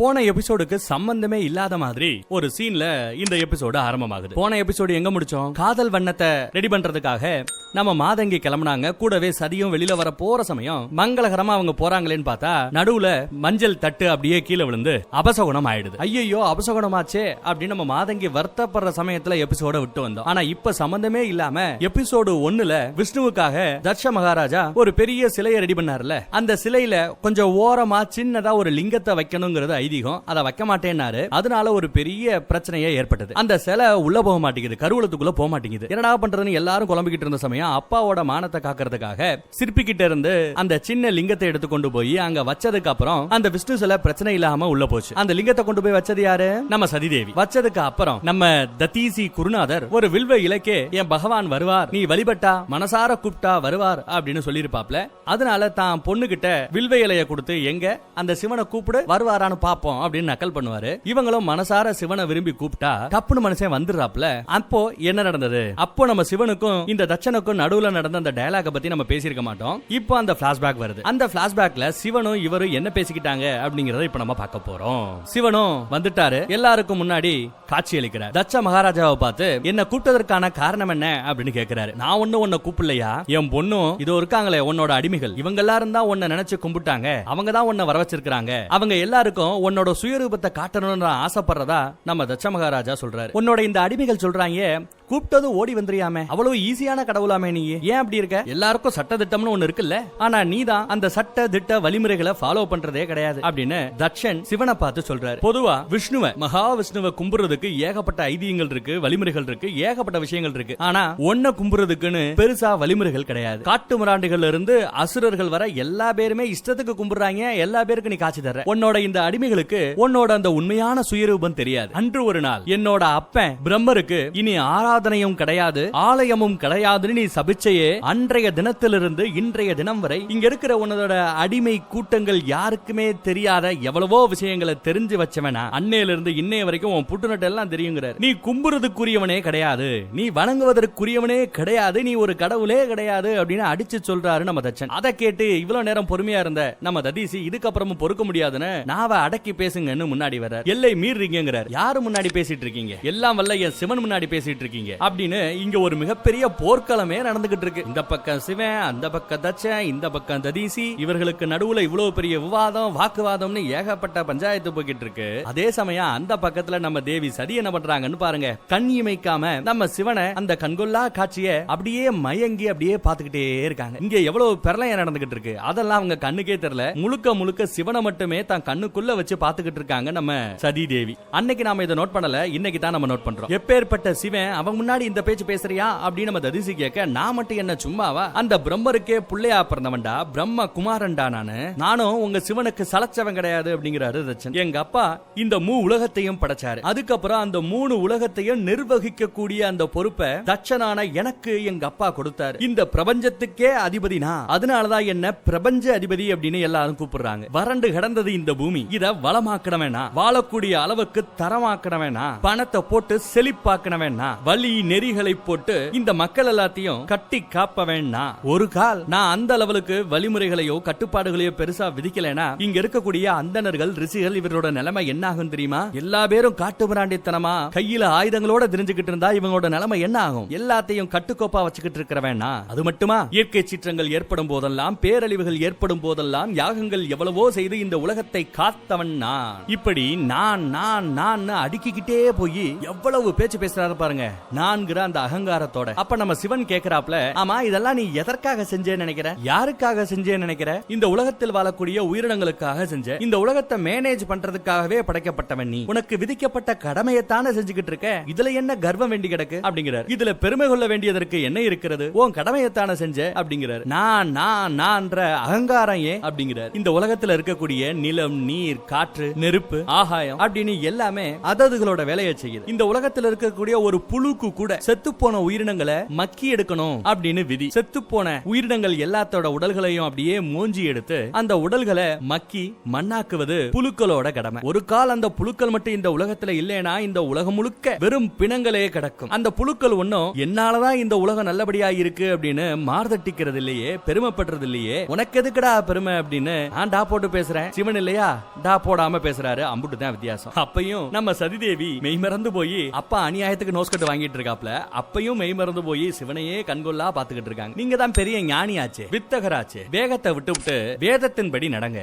போன எபிசோடுக்கு சம்பந்தமே இல்லாத மாதிரி ஒரு சீன்ல இந்த எபிசோடு ஆரம்பமாகுது. போன எபிசோடு எங்க முடிச்சோம்? காதல் வண்ணத்தை ரெடி பண்றதுக்காக நம்ம மாதங்கி கிளம்புனாங்க. கூடவே சதியும் வெளியில வர போற சமயம் மங்களகரமா அவங்க போறாங்களேன்னு பார்த்தா நடுவுல மஞ்சள் தட்டு அப்படியே கீழே விழுந்து அபசகுணம் ஆயிடுது. ஐயோ அபசகுணமாச்சே அப்படின்னு நம்ம மாதங்கி வருத்தப்படுற சமயத்துல எபிசோட விட்டு வந்தோம். ஆனா இப்ப சம்பந்தமே இல்லாம எபிசோடு ஒண்ணுல விஷ்ணுவுக்காக தர்ஷ மகாராஜா ஒரு பெரிய சிலையை ரெடி பண்ணார்ல அந்த சிலையில கொஞ்சம் ஓரமா சின்னதா ஒரு லிங்கத்தை வைக்கணுங்கிறது ஐதீகம். அதை வைக்க மாட்டேன்னாரு. அதனால ஒரு பெரிய பிரச்சனையே ஏற்பட்டது. அந்த சிலை உள்ள போக மாட்டேங்குது. கருவூலத்துக்குள்ள போக மாட்டேங்குது. என்னடா பண்றதுன்னு எல்லாரும் குழம்பிக்கிட்டு இருந்த சமயம் அப்பாவோட மானத்தை காக்கிறதுக்காக சிற்பி கிட்ட இருந்து அந்த சின்ன லிங்கத்தை எடுத்து கொண்டு போய் அங்க வச்சதுக்கு அப்புறம் அந்த விஷ்ணு சில பிரச்சனை இல்லாம உள்ள போச்சு. அந்த லிங்கத்தை கொண்டு போய் வச்சது யாரு? நம்ம சதிதேவி. வச்சதுக்கு அப்புறம் நம்ம தத்தீசி குருநாதர் ஒரு வில்வ இலக்கே என் பகவான் வருவார் நீ வழிபட்டா மனசார கூப்பிட்டா வருவார் அப்படின்னு சொல்லியிருப்பாப்ல. அதனால தான் பொண்ணு கிட்ட வில்வ இலைய கொடுத்து எங்க அந்த சிவனை கூப்பிடு வருவாரான்னு பாப்போம் அப்படின்னு நக்கல் பண்ணுவாரு. இவங்களும் மனசார சிவனை விரும்பி கூப்பிட்டா டப்புனு மனுஷன் வந்துடுறாப்ல. அப்போ என்ன நடந்தது? அப்போ நம்ம சிவனுக்கும் இந்த தட்சனுக்கும் நடுவுல நடந்த அந்த டயலாக பத்தி நம்ம பேசியிருக்க மாட்டோம். இப்போ அந்த பிளாஷ்பேக் வருது. அந்த பிளாஷ்பேக்ல சிவனும் இவரும் என்ன பேசிக்கிட்டாங்க அப்படிங்கறத இப்ப நம்ம பார்க்க போறோம். சிவனும் வந்துட்டாரு. எல்லாருக்கும் முன்னாடி காட்சி அளிக்கிறார். தச்ச மகாராஜாவை பார்த்து என்ன கூப்பிட்டதற்கான காரணம் என்ன? அப்படின்னு கேக்குறாரு. நான் ஒண்ணு உன்னை கூப்பிடலையா? என் பொண்ணும் இதோ இருக்காங்களே உன்னோட அடிமைகள். இவங்க எல்லாரும் தான் உன்னை நினைச்சு கும்பிட்டாங்க. அவங்க தான் உன்னை வர வச்சிருக்காங்க அவங்க எல்லாருக்கும் உன்னோட சுயரூபத்தை காட்டணும்னு ஆசைப்படுறதா நம்ம தச்ச மகாராஜா சொல்றாரு. உன்னோட இந்த அடிமைகள் சொல்றாங்க கூப்பிட்டதும் ஓடி வந்துறியாமே. அவ்வளவு ஈஸியான கடவுளா கடவுளாமே நீ. ஏன் அப்படி இருக்க? எல்லாருக்கும் சட்ட திட்டம்னு ஒண்ணு இருக்குல்ல? ஆனா நீ தான் அந்த சட்ட திட்ட வழிமுறைகளை ஃபாலோ பண்றதே கிடையாது அப்படின்னு தட்சன் சிவனை பார்த்து சொல்றாரு. பொதுவா விஷ்ணுவ மகா விஷ்ணுவை கும்புறதுக்கு ஏகப்பட்ட ஐதீகங்கள் இருக்கு வழிமுறைகள் இருக்கு ஏகப்பட்ட விஷயங்கள் இருக்கு. ஆனா ஒன்ன கும்புறதுக்குன்னு பெருசா வழிமுறைகள் கிடையாது. காட்டு முராண்டுகள்ல இருந்து அசுரர்கள் வர எல்லா பேருமே இஷ்டத்துக்கு கும்பிடுறாங்க. எல்லா பேருக்கு நீ காட்சி தர உன்னோட இந்த அடிமைகளுக்கு உன்னோட அந்த உண்மையான சுயரூபம் தெரியாது. அன்று ஒரு நாள் என்னோட அப்பன் பிரம்மருக்கு இனி ஆராதனையும் கிடையாது ஆலயமும் கிடையாதுன்னு நீ சபிச்சையே அன்றைய தினத்திலிருந்து இன்றைய தினம் வரை இங்க இருக்கிற உன்னதோட அடிமை கூட்டங்கள் யாருக்குமே தெரியாத எவ்வளவோ விஷயங்களை தெரிஞ்சு வச்சவனா. அன்னையில இருந்து இன்னைய வரைக்கும் உன் புட்டுநட்டு எல்லாம் தெரியுங்கிறார். நீ கும்புறதுக்குரியவனே கிடையாது. நீ வணங்குவதற்குரியவனே கிடையாது. நீ ஒரு கடவுளே கிடையாது அப்படின்னு அடிச்சு சொல்றாரு நம்ம தச்சன். அதை கேட்டு இவ்வளவு நேரம் பொறுமையா இருந்த நம்ம ததீசி இதுக்கப்புறமும் பொறுக்க முடியாதுன்னு நாவ அடக்கி பேசுங்கன்னு முன்னாடி வர எல்லை மீறீங்கிறார் யாரு முன்னாடி பேசிட்டு இருக்கீங்க? எல்லாம் வல்ல என் சிவன் முன்னாடி பேசிட்டு இருக்கீங்க. அப்படின்னு இங்க ஒரு மிகப்பெரிய போர்க்களமே நடந்துகிட்டு இருக்கு. இந்த பக்கம் சிவன் அந்த பக்கம் தச்சன் இந்த பக்கம் ததீசி இவர்களுக்கு நடுவுல இவ்வளவு பெரிய விவாதம் வாக்குவாதம்னு ஏகப்பட்ட பஞ்சாயத்து போய்கிட்டு இருக்கு. அதே சமயம் அந்த பக்கத்துல நம்ம தேவி சதி என்ன பண்றாங்கன்னு பாருங்க. கண் இமைக்காம நம்ம சிவனை அந்த கண்கொள்ளா காட்சிய அப்படியே மயங்கி அப்படியே பாத்துக்கிட்டே இருக்காங்க. இங்க எவ்வளவு பிரளயம் நடந்துகிட்டு இருக்கு. அதெல்லாம் அவங்க கண்ணுக்கே தெரியல. முழுக்க முழுக்க சிவனை மட்டுமே தான் கண்ணுக்குள்ள வச்சு பாத்துக்கிட்டு இருக்காங்க நம்ம சதி தேவி. அன்னைக்கு நாம இதை நோட் பண்ணல இன்னைக்கு தான் நம்ம நோட் பண்றோம். எப்பேற்பட்ட சிவன் அவன் முன்னாடி இந்த பேச்சு பேசுறியா அப்படின்னு நம்ம ததிசி கேட்க நான் மட்டும் என்ன சும்மாவா? அந்த பிரம்மருக்கே புள்ளையா பிறந்தவன்டா பிரம்ம குமாரன்டா நானு. நானும் உங்க சிவனுக்கு சலச்சவன் கிடையாது அப்படிங்கிறாரு தச்சன் எங்க அப்பா இந்த மூ உலகத்தையும் படைச்சாரு. அதுக்கப்புறம் அந்த மூணு உலகத்தையும் நிர்வகிக்க கூடிய அந்த பொறுப்பை தச்சனான எனக்கு எங்க அப்பா கொடுத்தாரு. இந்த பிரபஞ்சத்துக்கே அதிபதி நான். அதனாலதான் என்ன பிரபஞ்ச அதிபதி அப்படின்னு எல்லாரும் கூப்பிடுறாங்க. வறண்டு கிடந்தது இந்த பூமி. இத வளமாக்கணவேனா வாழக்கூடிய அளவுக்கு தரமாக்கணவேனா பணத்தை போட்டு செழிப்பாக்கணவேனா வழி நெறிகளை போட்டு இந்த மக்கள் எல்லாத்தையும் கட்டி காப்ப வேணாம் ஒரு கால். நான் அந்த லெவலுக்கு வழிமுறைகளையோ கட்டுப்பாடுகளையோ பெருசா விதிக்கலைனா இங்க இருக்கக்கூடிய அந்தணர்கள் ரிஷிகள் இவரோட நிலைமை என்ன ஆகும் தெரியுமா? எல்லா பேரும் காட்டு மிராண்டித்தனமா கையில ஆயுதங்களோட தெரிஞ்சுக்கிட்டு இருந்தா இவங்களோட நிலைமை என்ன ஆகும்? எல்லாத்தையும் கட்டுக்கோப்பா வச்சுக்கிட்டு இருக்கிற வேணா அது மட்டுமா? இயற்கை சீற்றங்கள் ஏற்படும் போதெல்லாம் பேரழிவுகள் ஏற்படும் போதெல்லாம் யாகங்கள் எவ்வளவோ செய்து இந்த உலகத்தை காத்தவன் நான். இப்படி நான் நான் நான் அடுக்கிக்கிட்டே போய் எவ்வளவு பேச்சு பேசுறாரு பாருங்க. நான்கிற அந்த அகங்காரத்தோட. அப்ப நம்ம சிவன் கேக்குறாப்ல ஆமா இதெல்லாம் நீ எதற்காக செஞ்சேன்னு நினைக்கிற? யாருக்காக செஞ்சேன்னு நினைக்கிற? இந்த உலகத்தில் வாழக்கூடிய உயிரினங்களுக்காக செஞ்ச இந்த உலகத்தை மேனேஜ் பண்றதுக்காகவே படைக்கப்பட்டவன் நீ. உனக்கு விதிக்கப்பட்ட கடமையைத்தானே செஞ்சுக்கிட்டு இருக்க? இதுல என்ன கர்வம் வேண்டி கிடக்கு? அப்படிங்கிறார். இதுல பெருமை கொள்ள வேண்டியதற்கு என்ன இருக்கிறது? உன் கடமையைத்தானே செஞ்ச? அப்படிங்கிறார். நான் நான் நான்ற அகங்காரம் ஏன்? அப்படிங்கிறார். இந்த உலகத்துல இருக்கக்கூடிய நிலம் நீர் காற்று நெருப்பு ஆகாயம் அப்படின்னு எல்லாமே அததுகளோட வேலையை செய்யுது. இந்த உலகத்துல இருக்கக்கூடிய ஒரு புழுக்கு கூட செத்து போன உயிரினங்களை மக்கி எடுக்க எடுக்கணும் அப்படின்னு விதி. செத்து போன உயிரினங்கள் எல்லாத்தோட உடல்களையும் அப்படியே மூஞ்சி எடுத்து அந்த உடல்களை மக்கி மண்ணாக்குவது புழுக்களோட கடமை. ஒரு கால் அந்த புழுக்கள் மட்டும் இந்த உலகத்துல இல்லைனா இந்த உலகம் முழுக்க வெறும் பிணங்களே கிடக்கும். அந்த புழுக்கள் ஒன்னும் என்னாலதான் இந்த உலகம் நல்லபடியா இருக்கு அப்படின்னு மார்தட்டிக்கிறது இல்லையே பெருமைப்படுறது இல்லையே உனக்கு எதுக்குடா பெருமை அப்படின்னு நான் டா போட்டு பேசுறேன். சிவன் இல்லையா? டா போடாம பேசுறாரு. அம்புட்டு தான் வித்தியாசம். அப்பையும் நம்ம சதிதேவி மெய்மறந்து போய் அப்பா அநியாயத்துக்கு நோஸ்கட்டு வாங்கிட்டு இருக்காப்ல. அப்பையும் மெய் மறந்து போய் சிவனையே கண்கொள்ளா பாத்துக்கிட்டு இருக்காங்க. நீங்க தான் பெரிய ஞானியாச்சு வித்தகராச்சு. வேகத்தை விட்டு விட்டு வேதத்தின்படி நடங்க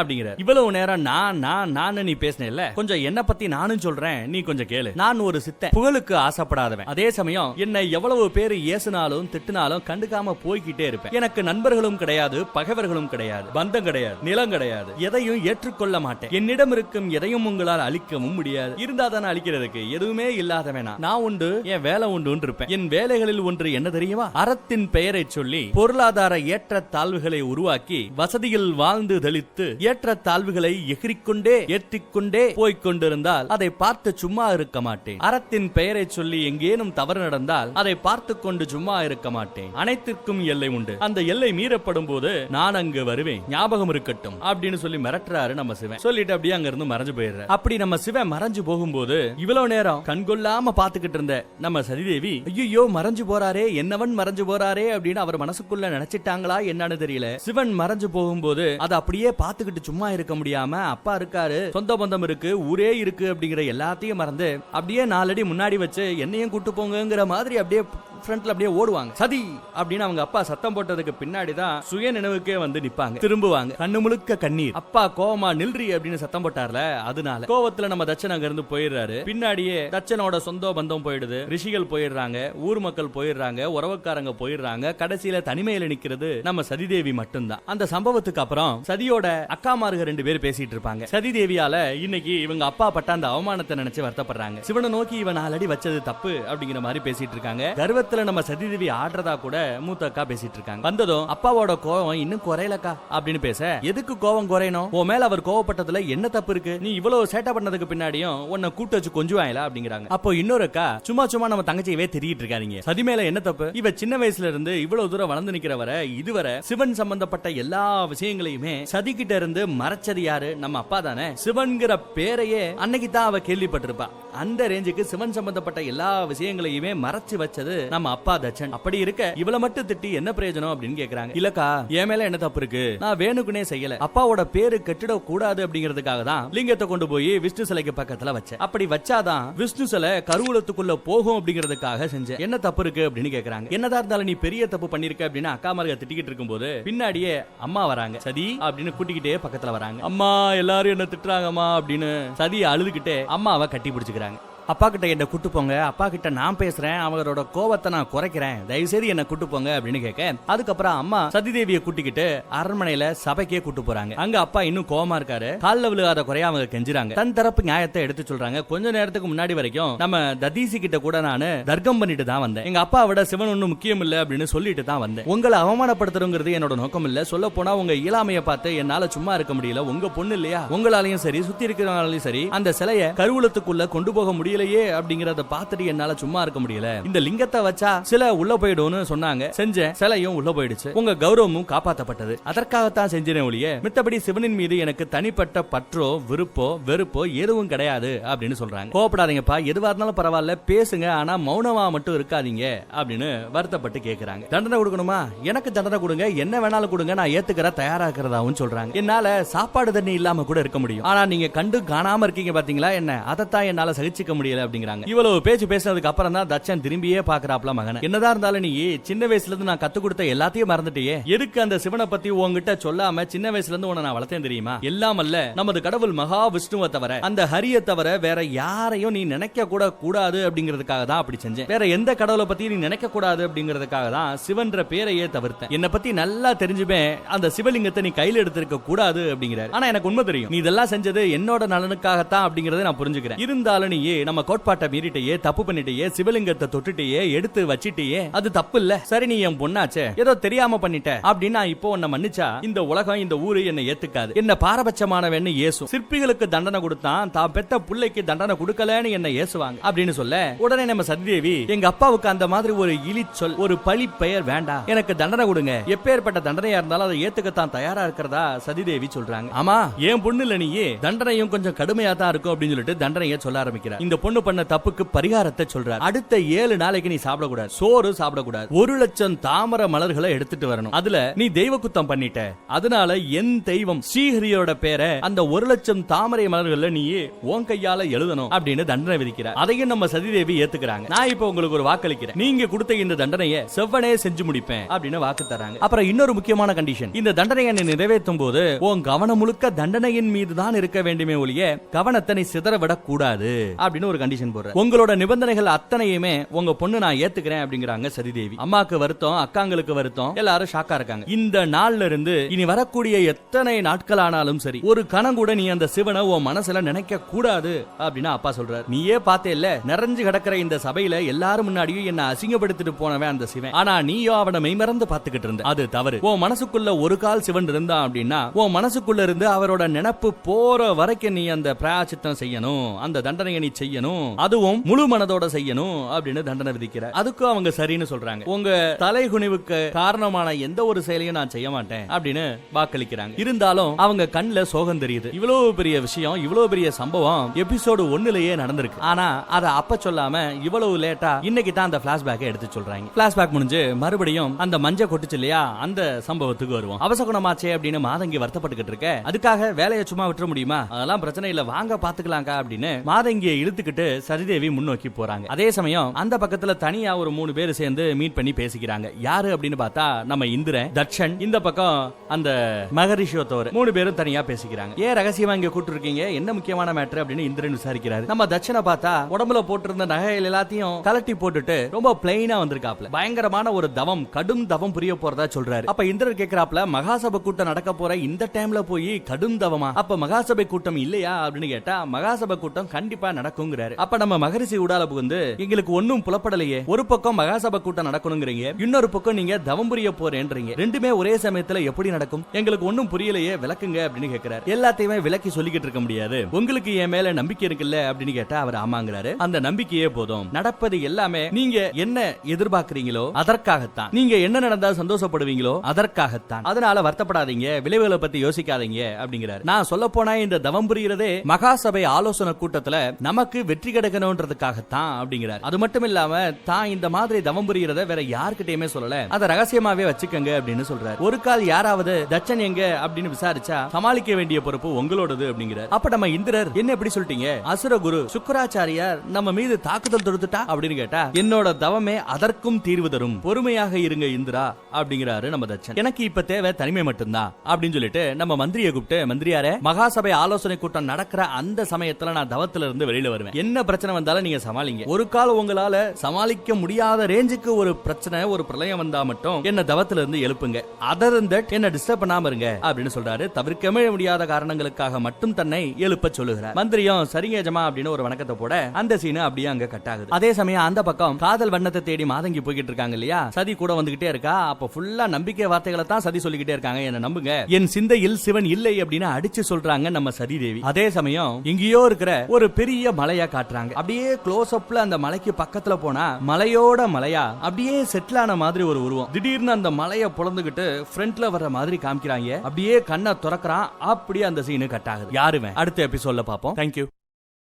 அப்படிங்கிற இவ்வளவு நேரம் நான் நான் நான் நீ பேசினேல்ல? கொஞ்சம் என்ன பத்தி நானும் சொல்றேன் நீ கொஞ்சம் கேளு. நான் ஒரு சித்த புகழுக்கு ஆசைப்படாதவன். அதே சமயம் என்னை எவ்வளவு பேர் ஏசுனாலும் திட்டுனாலும் கண்டுக்காம போய்கிட்டே இருப்பேன். எனக்கு நண்பர்களும் கிடையாது பகைவர்களும் கிடையாது பந்தம் கிடையாது நிலம் கிடையாது. எதையும் ஏற்றுக்கொள்ள மாட்டேன். என்னிடம் இருக்கும் எதையும் உங்களால் அழிக்கவும் முடியாது. இருந்தா தானே அழிக்கிறதுக்கு. எதுவுமே இல்லாதவனா. நான் உண்டு என் வேலை உண்டு இருப்பேன் என் வேலைகளில் ஒன்று என்னது தெரியுமா? அறத்தின் பெயரை சொல்லி பொருளாதார ஏற்ற தாழ்வுகளை உருவாக்கி வசதியில் வாழ்ந்து தெளித்து ஏற்ற தாழ்வுகளை எகிரிக்கொண்டே ஏற்றிக்கொண்டே போய்க் கொண்டிருந்தால் அதை பார்த்து சும்மா இருக்க மாட்டேன். அறத்தின் பெயரை சொல்லி எங்கேனும் தவறு நடந்தால் அதை பார்த்து கொண்டு சும்மா இருக்க மாட்டேன். அனைத்திற்கும் எல்லை உண்டு. அந்த எல்லை மீறப்படும் போது நான் அங்கு வருவேன். ஞாபகம் இருக்கட்டும் அப்படின்னு சொல்லி மிரட்டுறாரு நம்ம சிவன். சொல்லிட்டு அப்படியே அங்க இருந்து மறைஞ்சு போயிடுற அப்படி நம்ம சிவன் மறைஞ்சு போகும்போது இவ்வளவு நேரம் கண்கொள்ளாம பாத்துக்கிட்டு இருந்த நம்ம சதிதேவி ஐயோ மறைஞ்சு போறாரே என்ன சின்னவன் மறைஞ்சு போறாரே அப்படின்னு அவர் மனசுக்குள்ள நினைச்சிட்டாங்களா என்னன்னு தெரியல. சிவன் மறைஞ்சு போகும்போது அதை அப்படியே பாத்துக்கிட்டு சும்மா இருக்க முடியாம அப்பா இருக்காரு சொந்த பந்தம் இருக்கு ஊரே இருக்கு அப்படிங்கிற எல்லாத்தையும் மறந்து அப்படியே நாலடி முன்னாடி வச்சு என்னையும் கூட்டு போங்கிற மாதிரி அப்படியே ஃப்ரண்ட்ல அப்படியே ஓடுவாங்க. சதி! அப்படின்னு அவங்க அப்பா சத்தம் போட்டதுக்கு பின்னாடி தான் சுய நினைவுக்கே வந்து நிப்பாங்க. திரும்புவாங்க. கண்ணு முழுக்க கண்ணீர். அப்பா கோவமா நில்றி அப்படின்னு சத்தம் போட்டார்ல அதனால. கோவத்துல நம்ம தச்சன் அங்க இருந்து போயிடுறாரு. பின்னாடியே தச்சனோட சொந்த பந்தம் போயிடுது. ரிஷிகள் போயிடுறாங்க. ஊர் மக்கள் போயிடுறாங்க. உறவுக்காரங்க போயிடுறாங்க. கடைசியில தனிமையில நிக்கிறது நம்ம சதிதேவி மட்டும்தான். அந்த சம்பவத்துக்கு அப்புறம் சதியோட அக்காமாருக ரெண்டு பேர் பேசிட்டு இருப்பாங்க. சதிதேவியால இன்னைக்கு இவங்க அப்பா பட்ட அந்த அவமானத்தை நினைச்சு வருத்தப்படுறாங்க. சிவனை நோக்கி இவன் நாலடி வச்சது தப்பு அப்படிங்கிற மாதிரி பேசிட்டு இருக்காங்க. படத்துல நம்ம சதிதேவி ஆடுறதா கூட மூத்த அக்கா பேசிட்டு இருக்காங்க. வந்ததும் அப்பாவோட கோவம் இன்னும் குறையலக்கா? அப்படின்னு பேச எதுக்கு கோவம் குறையணும்? உன் மேல அவர் கோவப்பட்டதுல என்ன தப்பு இருக்கு? நீ இவ்வளவு சேட்டை பண்ணதுக்கு பின்னாடியும் உன்னை கூட்டு வச்சு கொஞ்சுவாங்களா அப்படிங்கிறாங்க. அப்போ இன்னொரு அக்கா சும்மா சும்மா நம்ம தங்கச்சியவே தெரியிட்டு இருக்காதீங்க. சதி மேல என்ன தப்பு? இவ சின்ன வயசுல இருந்து இவ்வளவு தூரம் வளர்ந்து நிக்கிற வரை இதுவரை சிவன் சம்பந்தப்பட்ட எல்லா விஷயங்களையுமே சதி கிட்ட இருந்து மறைச்சது யாரு? நம்ம அப்பா தானே. சிவன்கிற பேரையே அன்னைக்கு தான் அவ கேள்விப்பட்டிருப்பா. அந்த ரேஞ்சுக்கு சிவன் சம்பந்தப்பட்ட எல்லா விஷயங்களையுமே மறைச்சு வச்சது நம்ம அப்பா தச்சன். அப்படி இருக்க இவள மட்டும் திட்டி என்ன பிரயோஜனம் அப்படின்னு கேக்குறாங்க. இல்லக்கா என் மேல என்ன தப்பு இருக்கு? நான் வேணுக்குனே செய்யல. அப்பாவோட பேரு கட்டிட கூடாது அப்படிங்கிறதுக்காக தான் லிங்கத்தை கொண்டு போய் விஷ்ணு சிலைக்கு பக்கத்துல வச்சேன். அப்படி வச்சாதான் விஷ்ணு சிலை கருவூலத்துக்குள்ள போகும் அப்படிங்கிறதுக்காக செஞ்சேன். என்ன தப்பு இருக்கு அப்படின்னு கேக்குறாங்க. என்னதான் இருந்தாலும் நீ பெரிய தப்பு பண்ணிருக்க அப்படின்னு அக்கா மார்க திட்டிக்கிட்டு இருக்கும்போது பின்னாடியே அம்மா வராங்க. சதி அப்படின்னு கூட்டிக்கிட்டே பக்கத்துல வராங்க. அம்மா எல்லாரும் என்ன திட்டுறாங்கம்மா அப்படின்னு சதி அழுதுகிட்டே அம்மாவை கட்டி பிடிச்சுக்கிறாங்க. இருக்கிறாங்க அப்பா கிட்ட என்ன கூட்டு போங்க. அப்பா கிட்ட நான் பேசுறேன். அவரோட கோவத்தை நான் குறைக்கிறேன். தயவு செய்து என்ன கூட்டு போங்க அப்படின்னு கேட்க அதுக்கப்புறம் அம்மா சதிதேவியை கூட்டிக்கிட்டு அரண்மனையில சபைக்கே கூட்டு போறாங்க. அங்க அப்பா இன்னும் கோவமா இருக்காரு. கால்ல விழுகாத குறைய அவங்க கெஞ்சுறாங்க. தன் தரப்பு நியாயத்தை எடுத்து சொல்றாங்க. கொஞ்ச நேரத்துக்கு முன்னாடி வரைக்கும் நம்ம ததீசி கிட்ட கூட நான் தர்க்கம் பண்ணிட்டு தான் வந்தேன். எங்க அப்பா விட சிவன் ஒன்னும் முக்கியம் இல்ல அப்படின்னு சொல்லிட்டு தான் வந்தேன். உங்களை அவமானப்படுத்துறங்கிறது என்னோட நோக்கம் இல்ல. சொல்ல போனா உங்க இயலாமையை பார்த்து என்னால சும்மா இருக்க முடியல. உங்க பொண்ணு இல்லையா? உங்களாலையும் சரி சுத்தி இருக்கிறவங்களாலையும் சரி அந்த சிலையை கருவூலத்துக்குள்ள கொண்டு போக முடியலையே அப்படிங்கறத பார்த்துட்டு என்னால சும்மா இருக்க முடியல. இந்த லிங்கத்தை வச்சா சில உள்ள போயிடும்னு சொன்னாங்க. செஞ்ச சிலையும் உள்ள போயிடுச்சு. உங்க கௌரவமும் காப்பாத்தப்பட்டது. அதற்காகத்தான் செஞ்சேன் ஒழிய மித்தபடி சிவனின் மீது எனக்கு தனிப்பட்ட பற்றோ விருப்போ வெறுப்போ எதுவும் கிடையாது அப்படின்னு சொல்றாங்க. கோவப்படாதீங்கப்பா. எதுவா இருந்தாலும் பரவாயில்ல. பேசுங்க. ஆனா மௌனமா மட்டும் இருக்காதீங்க அப்படின்னு வருத்தப்பட்டு கேக்குறாங்க. தண்டனை கொடுக்கணுமா? எனக்கு தண்டனை கொடுங்க. என்ன வேணாலும் கொடுங்க. நான் ஏத்துக்கிற தயாரா இருக்கிறதாவும் சொல்றாங்க. என்னால சாப்பாடு தண்ணி இல்லாம கூட இருக்க முடியும். ஆனா நீங்க கண்டு காணாம இருக்கீங்க பாத்தீங்களா என்ன? அதைத்தான் என்னால சகிச்சுக்க முடியல அப்படிங்கிறாங்க. இவ்வளவு பேச்சு பேசினதுக்கு அப்புறம் தான் தச்சன் திரும்பியே பாக்குறாப்ல மகன. என்னதான் இருந்தாலும் நீ சின்ன வயசுல இருந்து நான் கத்து கொடுத்த எல்லாத்தையும் மறந்துட்டியே. எதுக்கு அந்த சிவனை பத்தி உங்ககிட்ட சொல்லாம சின்ன வயசுல இருந்து உன்னை நான் வளர்த்தேன் தெரியுமா? எல்லாம் அல்ல நமது கடவுள் மகா விஷ்ணுவை தவிர அந்த ஹரிய தவிர வேற யாரையும் நீ நினைக்க கூட கூடாது அப்படிங்கிறதுக்காக தான் அப்படி செஞ்சேன். வேற எந்த கடவுளை பத்தி நீ நினைக்க கூடாது அப்படிங்கிறதுக்காக தான் சிவன்ற பேரையே தவிர்த்தேன். என்னை பத்தி நல்லா தெரிஞ்சுமே அந்த சிவலிங்கத்தை நீ கையில எடுத்திருக்க கூடாது அப்படிங்கிறாரு. ஆனா எனக்கு உண்மை தெரியும். நீ இதெல்லாம் செஞ்சது என்னோட நலனுக்காகத்தான் அப்படிங்கறத நான் புரிஞ்சுக்கிறேன். இருந்தாலும் நீ நம்ம கோட்பாட்டை மீறிட்டையே தப்பு பண்ணிட்டேயே சிவலிங்கத்தை தொட்டுட்டேயே எடுத்து வச்சிட்டேயே அது தப்பு இல்ல சரி நீ என் பொண்ணாச்சே ஏதோ தெரியாம பண்ணிட்ட அப்படின்னு நான் இப்போ உன்னை மன்னிச்சா இந்த உலகம் இந்த ஊரு என்னை ஏத்துக்காது. என்ன பாரபட்சமானவன்னு ஏசும் சிற்பிகளுக்கு தண்டனை கொடுத்தான் தான் பெத்த பிள்ளைக்கு தண்டனை கொடுக்கலன்னு என்ன ஏசுவாங்க. அப்படின்னு சொல்ல உடனே நம்ம சதிதேவி எங்க அப்பாவுக்கு அந்த மாதிரி ஒரு இழி சொல் ஒரு பழி பெயர் வேண்டாம் எனக்கு தண்டனை கொடுங்க. எப்பேற்பட்ட தண்டனையா இருந்தாலும் அதை ஏத்துக்கத்தான் தயாரா இருக்கிறதா சதிதேவி சொல்றாங்க. ஆமா என் பொண்ணு இல்ல நீயே தண்டனையும் கொஞ்சம் கடுமையா தான் இருக்கும் அப்படின்னு சொல்லிட்டு தண்டனையை சொல்ல ஆரம்பிக்கிறார் இந்த பொண்ணு பண்ண தப்புக்கு பரிகாரத்தை சொல்றார். அடுத்த ஏழு நாளைக்கு நீ சாப்பிடக்கூடாது. சோறு சாப்பிடக்கூடாது. ஒரு லட்சம் தாமர மலர்களை எடுத்துட்டு வரணும். அதுல நீ தெய்வ குத்தம் பண்ணிட்ட. அதனால என் தெய்வம் ஸ்ரீஹரியோட பேரை அந்த ஒரு லட்சம் தாமரை மலர்கள்ல நீ உன் கையால எழுதணும் அப்படின்னு தண்டனை விதிக்கிறார். அதையும் நம்ம சதிதேவி ஏத்துக்கிறாங்க. நான் இப்ப உங்களுக்கு ஒரு வாக்களிக்கிறேன். நீங்க கொடுத்த இந்த தண்டனையை செவ்வனே செஞ்சு முடிப்பேன் அப்படின்னு வாக்கு தராங்க. அப்புறம் இன்னொரு முக்கியமான கண்டிஷன் இந்த தண்டனையை நீ நிறைவேற்றும் போது உன் கவனம் முழுக்க தண்டனையின் மீது தான் இருக்க வேண்டுமே ஒழிய கவனத்தை நீ சிதற விடக் கூடாது அப்படின்னு ஒரு கண்டிஷன் போடுற உங்களோட நிபந்தனைகள் அத்தனையுமே உங்க பொண்ணு நான் ஏத்துக்கிறேன் அப்படிங்கிறாங்க சதிதேவி. அம்மாக்கு வருத்தம் அக்காங்களுக்கு வருத்தம் எல்லாரும் ஷாக்கா இருக்காங்க. இந்த நாள்ல இருந்து இனி வரக்கூடிய எத்தனை நாட்கள் ஆனாலும் சரி ஒரு கணம் கூட நீ அந்த சிவனை உன் மனசுல நினைக்க கூடாது அப்படின்னு அப்பா சொல்றாரு. நீயே பார்த்தே இல்ல நிறைஞ்சு கிடக்கிற இந்த சபையில எல்லாரும் முன்னாடியும் என்ன அசிங்கப்படுத்திட்டு போனவன் அந்த சிவன். ஆனா நீயோ அவனை மெய்மறந்து பாத்துக்கிட்டு இருந்த. அது தவறு. உன் மனசுக்குள்ள ஒரு கால் சிவன் இருந்தான் அப்படின்னா உன் மனசுக்குள்ள இருந்து அவரோட நினப்பு போற வரைக்கும் நீ அந்த பிராச்சித்தம் செய்யணும். அந்த தண்டனையை நீ செய்யணும். அதுவும் முழு மனதோட செய்யணும் அப்படின்னு தண்டனை விதிக்கிற அதுக்கும் அவங்க சரின்னு சொல்றாங்க. உங்க தலைகுனிவுக்கு காரணமான எந்த ஒரு செயலையும் நான் செய்ய மாட்டேன் அப்படின்னு வாக்களிக்கிறாங்க. இருந்தாலும் அவங்க கண்ணுல சோகம் தெரியுது. இவ்வளவு பெரிய விஷயம் இவ்வளவு பெரிய சம்பவம் எபிசோடு ஒண்ணுலயே நடந்திருக்கு. ஆனா அத அப்ப சொல்லாம இவ்வளவு லேட்டா இன்னைக்கு தான் அந்த பிளாஷ்பேக்கை எடுத்து சொல்றாங்க. பிளாஷ்பேக் முடிஞ்சு மறுபடியும் அந்த மஞ்ச கொட்டுச்சு இல்லையா அந்த சம்பவத்துக்கு வருவோம். அவசகுணமாச்சே அப்படின்னு மாதங்கி வருத்தப்பட்டுக்கிட்டு இருக்க. அதுக்காக வேலையை சும்மா விட்டுற முடியுமா? அதெல்லாம் பிரச்சனை இல்ல வாங்க பாத்துக்கலாங்க அப்படின்னு மாதங்கியை இழுத்துக்கிட்டு சரிதேவி முன்னோக்கி போறாங்க. அதே சமயம் அந்த பக்கத்துல தனியா ஒரு மூணு பேர் சேர்ந்து மீட் பண்ணி பேசிக்கிறாங்க. யாரு அப்படின்னு பார்த்தா நம்ம இந்திரன் தட்சன் இந்த பக்கம் அந்த மகரிஷியோத்தவர் மூணு பேரும் தனியா பேசிக்கிறாங்க. ஏன் ரகசியமா இங்க கூட்டு இருக்கீங்க என்ன முக்கியமான மேட்டர் அப்படின்னு இந்திரன் விசாரிக்கிறாரு. நம்ம தட்சனை பார்த்தா உடம்புல போட்டிருந்த நகைகள் எல்லாத்தையும் கலட்டி போட்டுட்டு ரொம்ப பிளைனா வந்திருக்காப்ல பயங்கரமான ஒரு தவம் கடும் தவம் புரிய போறதா சொல்றாரு. அப்ப இந்திரன் கேக்குறாப்ல மகாசபை கூட்டம் நடக்க போற இந்த டைம்ல போய் கடும் தவமா? அப்ப மகாசபை கூட்டம் இல்லையா அப்படின்னு கேட்டா மகாசபை கூட்டம் கண்டிப்பா நடக்குங்கிறாரு அப்ப நம்ம மகரிஷி உடால புகுந்து எங்களுக்கு ஒன்னும் புலப்படலையே. ஒரு பக்கம் மகாசபா கூட்டம் நடக்கணுங்கிறீங்க. இன்னொரு பக்கம் நீங்க தவம் புரிய போறேன்றீங்க. ரெண்டுமே ஒரே சமயத்துல எப்படி நடக்கும்? எங்களுக்கு ஒன்னும் புரியலையே விளக்குங்க அப்படின்னு கேக்குறாரு. எல்லாத்தையுமே விளக்கி சொல்லிக்கிட்டு இருக்க முடியாது. உங்களுக்கு என் மேல நம்பிக்கை இருக்குல்ல அப்படின்னு கேட்டா அவர் ஆமாங்கிறாரு. அந்த நம்பிக்கையே போதும். நடப்பது எல்லாமே நீங்க என்ன எதிர்பார்க்கிறீங்களோ அதற்காகத்தான். நீங்க என்ன நடந்தா சந்தோஷப்படுவீங்களோ அதற்காகத்தான். அதனால வருத்தப்படாதீங்க விளைவுகளை பத்தி யோசிக்காதீங்க அப்படிங்கிறாரு. நான் சொல்ல போனா இந்த தவம் புரியறதே மகாசபை ஆலோசனை கூட்டத்துல நமக்கு வெற்றி கிடைக்கணும்ன்றதுக்காகத்தான் அப்படிங்கிறார். அது மட்டும் இல்லாம தான் இந்த மாதிரி தவம் புரியறத வேற யாருக்கிட்டயுமே சொல்லல. அத ரகசியமாவே வச்சுக்கங்க அப்படின்னு சொல்றாரு. ஒரு கால் யாராவது தச்சன் எங்க? அப்படின்னு விசாரிச்சா சமாளிக்க வேண்டிய பொறுப்பு உங்களோடது அப்படிங்கிறார். அப்ப நம்ம இந்திரர் என்ன எப்படி சொல்லிட்டீங்க? அசுரகுரு சுக்கராச்சாரியார் நம்ம மீது தாக்குதல் தொடுத்துட்டா? அப்படின்னு கேட்டா என்னோட தவமே அதற்கும் தீர்வு தரும். பொறுமையாக இருங்க இந்திரா அப்படிங்கிறாரு நம்ம தச்சன். எனக்கு இப்ப தேவை தனிமை மட்டும்தான் அப்படின்னு சொல்லிட்டு நம்ம மந்திரியை கூப்பிட்டு மந்திரியாரே மகாசபை ஆலோசனை கூட்டம் நடக்கிற அந்த சமயத்துல நான் தவத்துல இருந்து வெளியில வருவேன். என்ன பிரச்சனை வந்தாலும் நீங்க சமாளிங்க. ஒரு காலம் உங்களால சமாளிக்க முடியாத ரேஞ்சுக்கு ஒரு பிரச்சனை ஒரு பிரளயம் வந்தா மட்டும் என்ன தவத்துல இருந்து எழுப்புங்க அதர் தட் என்ன டிஸ்டர்ப் பண்ணாம இருங்க அப்படின்னு சொல்றாரு. தவிர்க்கவே முடியாத காரணங்களுக்காக மட்டும் தன்னை எழுப்ப சொல்லுகிறார். மந்திரியும் சரிங்க ஜமா அப்படின்னு ஒரு வணக்கத்தை போட அந்த சீனு அப்படியே அங்க கட் ஆகுது. அதே சமயம் அந்த பக்கம் காதல் வண்ணத்தை தேடி மாதங்கி போய்கிட்டு இருக்காங்க இல்லையா? சதி கூட வந்துகிட்டே இருக்கா? அப்ப ஃபுல்லா நம்பிக்கை வார்த்தைகளை தான் சதி சொல்லிக்கிட்டே இருக்காங்க என்ன நம்புங்க. என் சிந்தையில் சிவன் இல்லை அப்படின்னு அடிச்சு சொல்றாங்க நம்ம சதி தேவி. அதே சமயம் எங்கேயோ இருக்கிற ஒரு பெரிய மலையா காட்டுறாங்க. அப்படியே க்ளோஸ் அப்ல அந்த மலைக்கு பக்கத்துல போனா மலையோட மலையா அப்படியே செட்டில் ஆன மாதிரி ஒரு உருவம். திடீர்னு அந்த மலையை புலந்துகிட்டு ஃப்ரண்ட்ல வர்ற மாதிரி காமிக்கிறாங்க. அப்படியே கண்ணை திறக்கிறான். அப்படியே அந்த சீனு கட் ஆகுது. யாருமே அடுத்த எபிசோட்ல பார்ப்போம். தேங்க்யூ